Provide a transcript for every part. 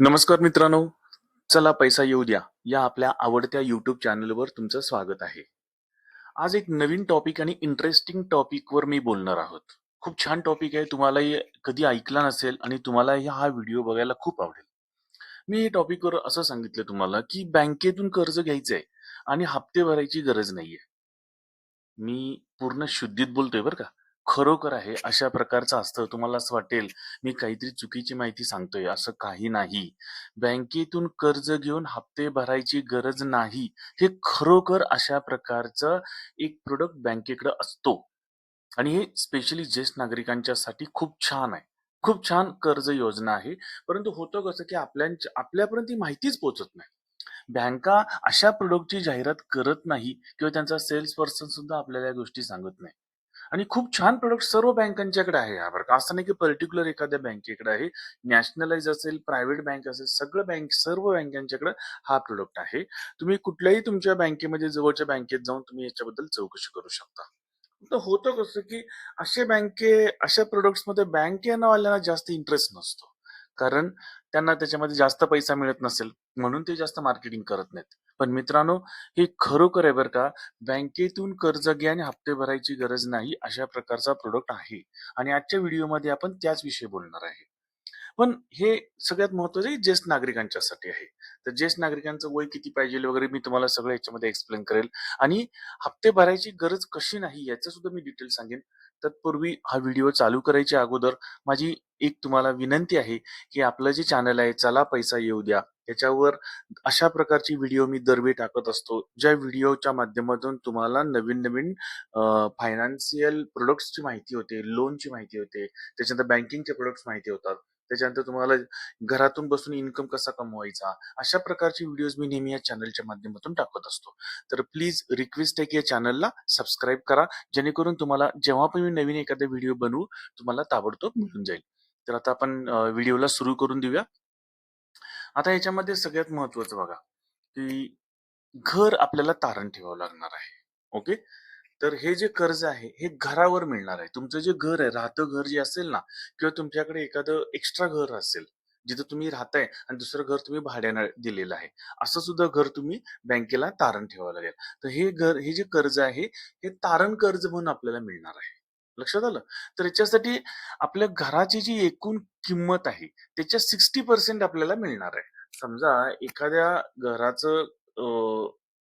नमस्कार मित्रांनो. चला पैसा येऊ द्या. या आपल्या आवडत्या युट्यूब चॅनलवर तुमचं स्वागत आहे. आज एक नवीन टॉपिक आणि इंटरेस्टिंग टॉपिकवर मी बोलणार आहोत. खूप छान टॉपिक आहे. तुम्हाला हे कधी ऐकला नसेल आणि तुम्हाला हा व्हिडिओ बघायला खूप आवडेल. मी हे टॉपिकवर असं सांगितलं तुम्हाला की बँकेतून कर्ज घ्यायचं आहे आणि हप्ते भरायची गरज नाहीये. मी पूर्ण शुद्धीत बोलतोय बरं का. खरोखर आहे अशा प्रकारचं असतं. तुम्हाला असं वाटेल मी काहीतरी चुकीची माहिती सांगतोय असं काही नाही. बँकेतून कर्ज घेऊन हप्ते भरायची गरज नाही हे खरोखर अशा प्रकारचं एक प्रोडक्ट बँकेकडे असतो. आणि हे स्पेशली ज्येष्ठ नागरिकांच्यासाठी खूप छान आहे. खूप छान कर्ज योजना आहे. परंतु होतं कसं की आपल्या आपल्यापर्यंत ही माहितीच पोहोचत नाही. बँका अशा प्रोडक्टची जाहिरात करत नाही किंवा त्यांचा सेल्स पर्सन सुद्धा आपल्याला या गोष्टी सांगत नाही. आणि खूप छान प्रोडक्ट सर्व बँकांच्याकडे आहे. हा बरं का असं नाही की पर्टिक्युलर एखाद्या बँकेकडे आहे नॅशनलाइज असेल प्रायव्हेट बँक असेल सगळं बँक सर्व बँकांच्याकडे हा प्रोडक्ट आहे. तुम्ही कुठल्याही तुमच्या बँकेमध्ये जवळच्या बँकेत जाऊन तुम्ही याच्याबद्दल चौकशी करू शकता. तर होतं कसं की असे बँके अशा प्रोडक्ट्समध्ये बँकेवाल्यांना जास्त इंटरेस्ट नसतो. कारण त्यांना त्याच्यामध्ये जास्त पैसा मिळत नसेल म्हणून ते जास्त मार्केटिंग करत नाहीत. पण मित्रांनो हे खरोखर आहे बरं का बँकेतून कर्ज घ्या आणि हप्ते भरायची गरज नाही अशा प्रकारचा प्रोडक्ट आहे. आणि आजच्या व्हिडिओमध्ये आपण त्याच विषयी बोलणार आहे. पण हे सगळ्यात महत्त्वाचे हे ज्येष्ठ नागरिकांच्यासाठी आहे. तर ज्येष्ठ नागरिकांचं वय किती पाहिजे वगैरे मी तुम्हाला सगळं याच्यामध्ये एक्सप्लेन करेल. आणि हप्ते भरायची गरज कशी नाही याचं सुद्धा मी डिटेल सांगेन. तत्पूर्वी हा व्हिडिओ चालू करायच्या अगोदर माझी एक तुम्हाला विनंती आहे की आपलं जे चॅनल आहे चला पैसा येऊ द्या. त्याच्यावर अशा प्रकारची व्हिडिओ मी दरवेळी टाकत असतो ज्या व्हिडिओच्या माध्यमातून तुम्हाला नवीन नवीन फायनान्शियल प्रोडक्ट्सची माहिती होते लोनची माहिती होते त्याच्यानंतर बँकिंगचे प्रोडक्ट्स माहिती होतात. त्याच्यानंतर तुम्हाला घरातून बसून इन्कम कसा कमवायचा अशा प्रकारचे व्हिडिओज मी नेहमी या चॅनलच्या माध्यमातून टाकत असतो. तर प्लीज रिक्वेस्ट आहे की या चॅनलला सबस्क्राईब करा जेणेकरून तुम्हाला जेव्हा पण मी नवीन एखादा व्हिडिओ बनवू तुम्हाला ताबडतोब मिळून जाईल. तर आता आपण व्हिडिओला सुरू करून देऊया. आता याच्यामध्ये सगळ्यात महत्वाचं बघा की घर आपल्याला तारण ठेवावं लागणार आहे. ओके तर हे जे कर्ज आहे हे घरावर मिळणार आहे. तुमचं जे घर आहे राहतं घर जे असेल ना किंवा तुमच्याकडे एखादं एक्स्ट्रा घर असेल जिथं तुम्ही राहताय आणि दुसरं घर तुम्ही भाड्यानं दिलेलं आहे असं सुद्धा घर तुम्ही बँकेला तारण ठेवावं लागेल. तर हे घर हे जे कर्ज आहे हे तारण कर्ज म्हणून आपल्याला मिळणार आहे. लक्षात आलं? तर याच्यासाठी आपल्या घराची जी एकूण किंमत आहे त्याच्या सिक्स्टी पर्सेंट आपल्याला मिळणार आहे. समजा एखाद्या घराचं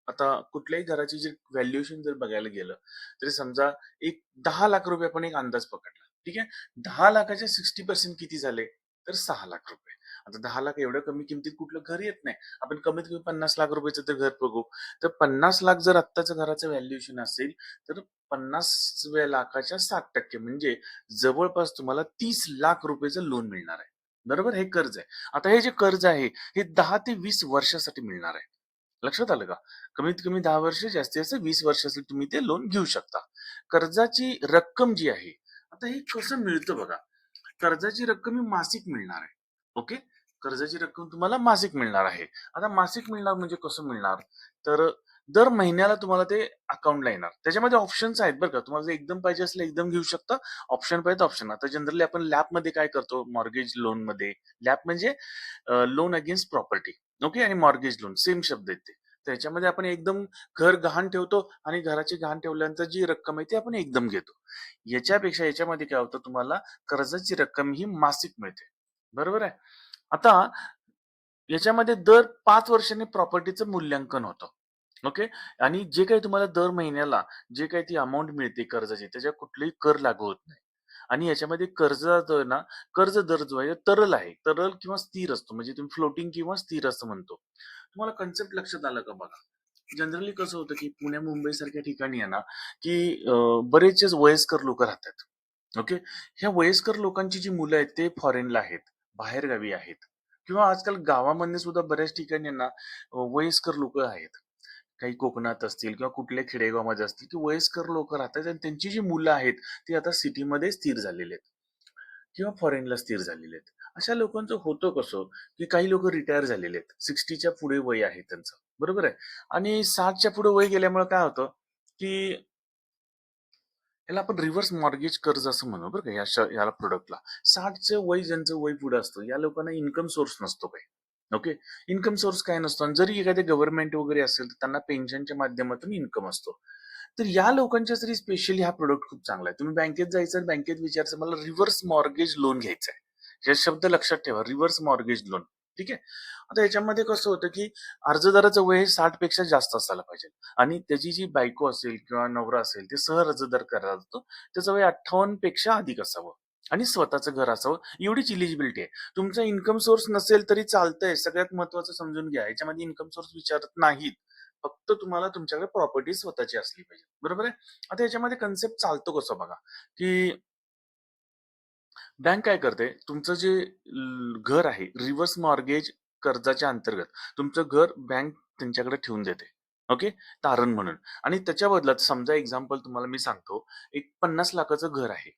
आता कुठल्याही घराची जे व्हॅल्युएशन जर बघायला गेलं तरी समजा एक दहा लाख रुपये आपण एक अंदाज पकडला. ठीक आहे? दहा लाखाच्या सिक्स्टी पर्सेंट किती झाले? तर सहा लाख रुपये. आता दहा लाख एवढ्या कमी किमतीत कुठलं घर येत नाही. आपण कमीत कमी पन्नास लाख रुपयाचं तर घर बघू. तर पन्नास लाख जर आत्ताचं घराचं व्हॅल्युएशन असेल तर पन्नास लाखाच्या साठ टक्के म्हणजे जवळपास तुम्हाला तीस लाख रुपयाचं लोन मिळणार आहे. बरोबर? हे कर्ज आहे. आता हे जे कर्ज आहे हे दहा ते वीस वर्षासाठी मिळणार आहे. लक्षात आलं का? कमीत कमी दहा वर्ष जास्तीत जास्त वीस वर्षासाठी तुम्ही ते लोन घेऊ शकता. कर्जाची रक्कम जी आहे आता हे कसं मिळतं बघा? कर्जाची रक्कम ही मासिक मिळणार आहे. ओके? कर्जाची रक्कम तुम्हाला मासिक मिळणार आहे. आता मासिक मिळणार म्हणजे कसं मिळणार? तर दर महिन्याला तुम्हाला ते अकाउंटला येणार. त्याच्यामध्ये ऑप्शन्स आहेत बरं का? तुम्हाला जर एकदम पाहिजे असले एकदम घेऊ शकता. ऑप्शन पाहिजे ऑप्शन आता जनरली आपण लॅपमध्ये काय करतो? मॉर्गेज लोनमध्ये. लॅप म्हणजे लोन अगेन्स्ट प्रॉपर्टी ओके आणि मॉर्गेज लोन सेम शब्द आहेत ते. त्याच्यामध्ये आपण एकदम घर गहाण ठेवतो आणि घराची गहाण ठेवल्यानंतर जी रक्कम आहे ती आपण एकदम घेतो. याच्यापेक्षा याच्यामध्ये काय होतं तुम्हाला? कर्जाची रक्कम ही मासिक मिळते. बरोबर आहे? आता याच्यामध्ये दर पाच वर्षांनी प्रॉपर्टीचं मूल्यांकन होतं. ओके? आणि जे काही तुम्हाला दर महिन्याला जे काही ती अमाऊंट मिळते कर्जाची त्याच्यावर कुठलेही कर लागू होत नाही. आणि याच्यामध्ये कर्ज जो आहे ना कर्ज दर जो आहे तरल आहे. तरल किंवा स्थिर असतो. म्हणजे तुम्ही फ्लोटिंग किंवा स्थिर असं म्हणतो. तुम्हाला कन्सेप्ट लक्षात आलं का बघा? जनरली कसं होतं की पुणे मुंबई सारख्या ठिकाणी आहे ना की अं, बरेचसे वयस्कर लोक राहतात. ओके? ह्या वयस्कर लोकांची जी मुलं आहेत ते फॉरेनला आहेत बाहेरगावी आहेत. किंवा आजकाल गावामध्ये सुद्धा बऱ्याच ठिकाणी आहे ना वयस्कर लोक आहेत. काही कोकणात असतील किंवा कुठल्या खेडेगावामध्ये असतील की वयस्कर लोक राहतात आणि त्यांची जी मुलं आहेत ती आता सिटीमध्ये स्थिर झालेली आहेत. किंवा फॉरेनला स्थिर झालेले आहेत. अशा लोकांचं होतं कसं की काही लोक रिटायर झालेले आहेत. सिक्स्टीच्या पुढे वय आहे त्यांचं. बरोबर आहे? आणि साठच्या पुढे वय गेल्यामुळे काय होतं की याला आपण रिव्हर्स मॉर्गेज कर्ज असं म्हणू बरं का या याला प्रोडक्टला साठचं वय ज्यांचं वय पुढे असतं या लोकांना इन्कम सोर्स नसतो काही ओके. इन्कम सोर्स काय नसतो आणि जरी एखादे गव्हर्नमेंट वगैरे असेल, तर त्यांना पेन्शनच्या माध्यमातून इन्कम असतो. तर या लोकांच्यासाठी स्पेशली हा प्रोडक्ट खूप चांगला आहे. तुम्ही बँकेत जायचं बँकेत विचारायचं, "मला रिव्हर्स मॉर्गेज लोन घ्यायचं आहे." हे शब्द लक्षात ठेवा, रिव्हर्स मॉर्गेज लोन. ठीक आहे. आता याच्यामध्ये कसं होतं, की अर्जदाराचं वय हे साठपेक्षा जास्त असायला पाहिजे आणि त्याची जी बायको असेल किंवा नवरा असेल, ते सह-अर्जदार करायला जातो. त्याचं वय 58 पेक्षा अधिक असावं आणि स्वतःचं घर असावं, एवढीच इलिजिबिलिटी आहे. तुमचा इन्कम सोर्स नसेल तरी चालतंय. सगळ्यात महत्वाचं समजून घ्या. याच्यामध्ये इन्कम सोर्स विचारत नाहीत. फक्त तुम्हाला तुमच्याकडे प्रॉपर्टी स्वतःची असली पाहिजे. बरोबर आहे? आता याच्यामध्ये कन्सेप्ट चालतो कसं बघा, की बँक काय करते, तुमचं जे घर आहे, रिव्हर्स मॉर्गेज कर्जाच्या अंतर्गत तुमचं घर बँक त्यांच्याकडे ठेवून देते. ओके. तारण म्हणून आणि त्याच्या बदल्यात समजा एक्झाम्पल तुम्हाला मी सांगतो, एक 50 लाखाचं घर आहे.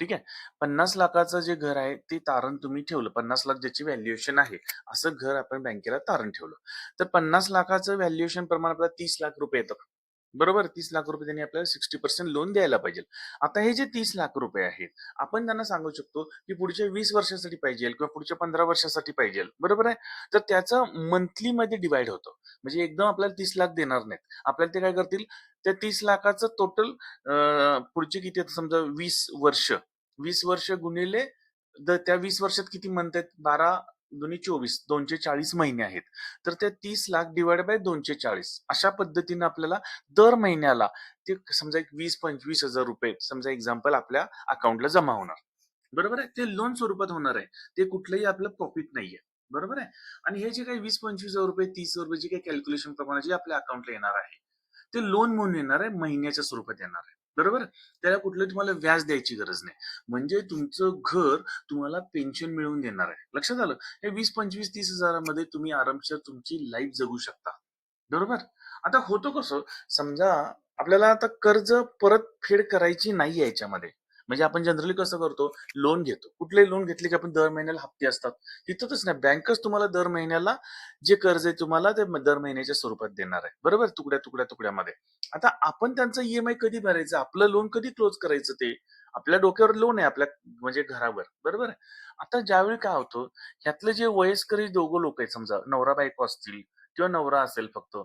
ठीक आहे. 50 लाखाचं जे घर आहे, ते तारण तुम्ही ठेवलं. 50 लाख ज्याची व्हॅल्युएशन आहे, असं घर आपण बँकेला तारण ठेवलं. तर 50 लाखाचं व्हॅल्युएशन प्रमाण आपल्याला तीस लाख रुपये येतं. बरोबर? तीस लाख रुपये त्यांनी आपल्याला 60% लोन द्यायला पाहिजे. आता हे जे तीस लाख रुपये आहेत, आपण त्यांना सांगू शकतो, की पुढच्या वीस वर्षासाठी पाहिजे किंवा पुढच्या 15 वर्षासाठी पाहिजे बरोबर आहे? तर त्याचं मंथलीमध्ये डिवाइड होतं. म्हणजे एकदम आपल्याला तीस लाख देणार नाहीत. आपल्याला ते काय करतील, त्या तीस लाखाचं टोटल पुढचे किती समजा वीस वर्ष. वीस वर्ष गुणिले त्या वीस वर्षात किती म्हणतात बारा दोन्ही चोवीस दोनशे चाळीस महिने आहेत. तर ते तीस लाख डिव्हाइड बाय 240 अशा पद्धतीने आपल्याला दर महिन्याला ते समजा एक 20-25 हजार रुपये समजा एक्झाम्पल आपल्या अकाउंटला जमा होणार. बरोबर आहे? ते लोन स्वरूपात होणार आहे. ते कुठलंही आपलं प्रॉफिट नाहीये. बरोबर आहे? आणि हे जे काही 20-25 हजार रुपये, तीस हजार रुपये जे काही कॅल्क्युलेशन प्रमाणे जे आपल्या अकाउंटला येणार आहे, ते लोन म्हणून येणार आहे, महिन्याच्या स्वरूपात येणार आहे. बरोबर? त्याला कुठलं तुम्हाला व्याज द्यायची गरज नाही. म्हणजे तुमचं घर तुम्हाला पेन्शन मिळवून देणार आहे. लक्षात आलं? हे 20, 25, 30 हजारामध्ये तुम्ही आरामशीर तुमची लाईफ जगू शकता. बरोबर? आता होतो कसं, समजा आपल्याला आता कर्ज परतफेड करायची नाहीये याच्यामध्ये. म्हणजे आपण जनरली कसं करतो, लोन घेतो. कुठले लोन घेतले की आपण दर महिन्याला हप्ते असतात. तिथंच नाही. बँकच तुम्हाला दर महिन्याला जे कर्ज आहे तुम्हाला ते दर महिन्याच्या स्वरूपात देणार आहे. बरोबर? तुकड्या, तुकड्या, तुकड्यामध्ये. आता आपण त्यांचं ईएमआय कधी भरायचं? आपलं लोन कधी क्लोज करायचं ते? आपल्या डोक्यावर लोन आहे आपल्या म्हणजे घरावर. बरोबर आहे? आता ज्यावेळी काय होतं, ह्यातले जे वयस्कर दोघं लोक आहेत समजा नवरा-बायको असतील किंवा नवरा असेल फक्त,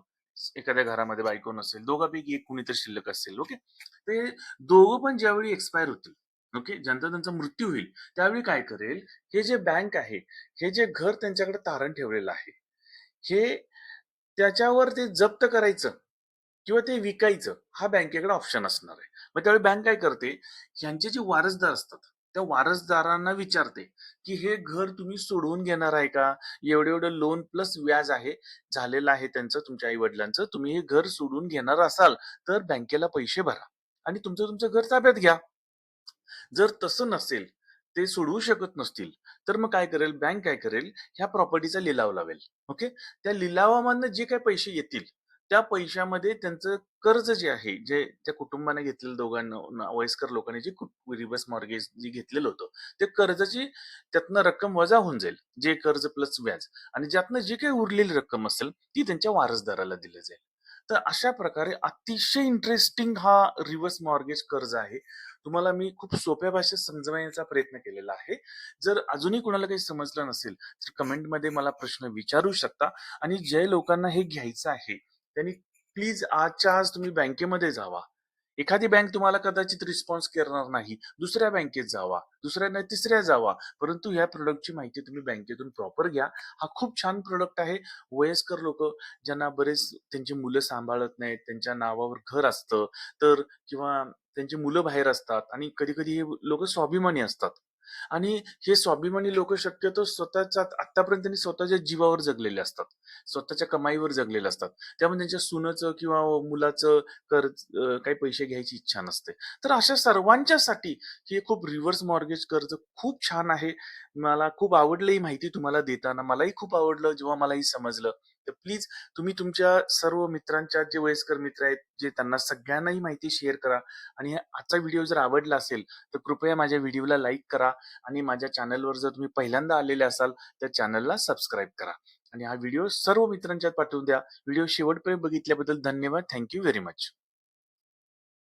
एखाद्या घरामध्ये बायको नसेल, दोघांपैकी एक कुणीतरी शिल्लक असेल. ओके. ते दोघं पण ज्यावेळी एक्सपायर होतील, ओके, ज्यांचा त्यांचा मृत्यू होईल, त्यावेळी काय करेल, हे जे बँक आहे, हे जे घर त्यांच्याकडे तारण ठेवलेलं आहे, हे त्याच्यावर ते जप्त करायचं किंवा ते विकायचं हा बँकेकडे ऑप्शन असणार आहे. मग त्यावेळी बँक काय करते, ह्यांचे जे वारसदार असतात, त्या वारसदारांना विचारते, की हे घर तुम्ही सोडवून घेणार आहे का? एवढं-एवढं लोन प्लस व्याज आहे, झालेलं आहे त्यांचं तुमच्या आई-वडिलांचं. तुम्ही हे घर सोडून घेणार असाल, तर बँकेला पैसे भरा आणि तुमचं तुमचं घर ताब्यात घ्या. जर तसं नसेल, ते सोडवू शकत नसतील, तर मग काय करेल, बँक काय करेल, ह्या प्रॉपर्टीचा लिलाव लावेल. ओके. त्या लिलावामधनं जे काही पैसे येतील, त्या पैशामध्ये त्यांचं कर्ज जे आहे, जे त्या कुटुंबाने घेतलेलं दोघांना वयस्कर लोकांनी जे रिव्हर्स मॉर्गेज जे घेतलेलं होतं, ते कर्जाची त्यातनं रक्कम वजा होऊन जाईल. जे कर्ज प्लस व्याज आणि ज्यातनं जी काही उरलेली रक्कम असेल, ती त्यांच्या वारसदाराला दिली जाईल. तर अशा प्रकारे अतिशय इंटरेस्टिंग हा रिव्हर्स मॉर्गेज कर्ज आहे. तुम्हाला मी खूप सोप्या भाषेत समजवण्याचा प्रयत्न केलेला आहे. जर अजूनही कुणाला काही समजलं नसेल, तर कमेंटमध्ये मला प्रश्न विचारू शकता आणि ज्या लोकांना हे घ्यायचं आहे, त्यांनी प्लीज आजच्या आज तुम्ही बँकेमध्ये जावा. एखादी बँक तुम्हाला कदाचित रिस्पॉन्स करणार नाही. दुसऱ्या बँकेत जावा, दुसऱ्या नाही तिसऱ्या जावा. परंतु ह्या प्रॉडक्टची माहिती तुम्ही बँकेतून प्रॉपर घ्या. हा खूप छान प्रोडक्ट आहे. वयस्कर लोक ज्यांना बरेच त्यांची मुलं सांभाळत नाहीत, त्यांच्या नावावर घर असतं, तर किंवा त्यांची मुलं बाहेर असतात आणि कधी-कधी हे लोक स्वाभिमानी असतात. आणि हे स्वाभिमानी लोक शक्यतो स्वतःच्या आतापर्यंत त्यांनी स्वतःच्या जीवावर जगलेले असतात. स्वतःच्या कमाईवर जगलेले असतात. त्यामुळे त्यांच्या सुनाचं किंवा मुलाचं कर्ज काही पैसे घ्यायची इच्छा नसते. तर अशा सर्वांच्यासाठी हे खूप रिव्हर्स मॉर्गेज कर्ज खूप छान आहे. मला खूप आवडलं ही माहिती तुम्हाला देताना. मलाही खूप आवडलं जेव्हा मलाही समजलं. तर प्लीज तुम्ही तुमच्या सर्व मित्रांच्या जे वयस्कर मित्र आहेत, जे त्यांना सगळ्यांना ही माहिती शेअर करा आणि आजचा व्हिडिओ जर आवडला असेल, तर कृपया माझ्या व्हिडिओला लाईक करा आणि माझ्या चॅनलवर जर तुम्ही पहिल्यांदा आलेले असाल, तर चॅनलला सबस्क्राईब करा आणि हा व्हिडिओ सर्व मित्रांच्यात पाठवून द्या. व्हिडिओ शेवटपर्यंत बघितल्याबद्दल धन्यवाद. Thank you very much.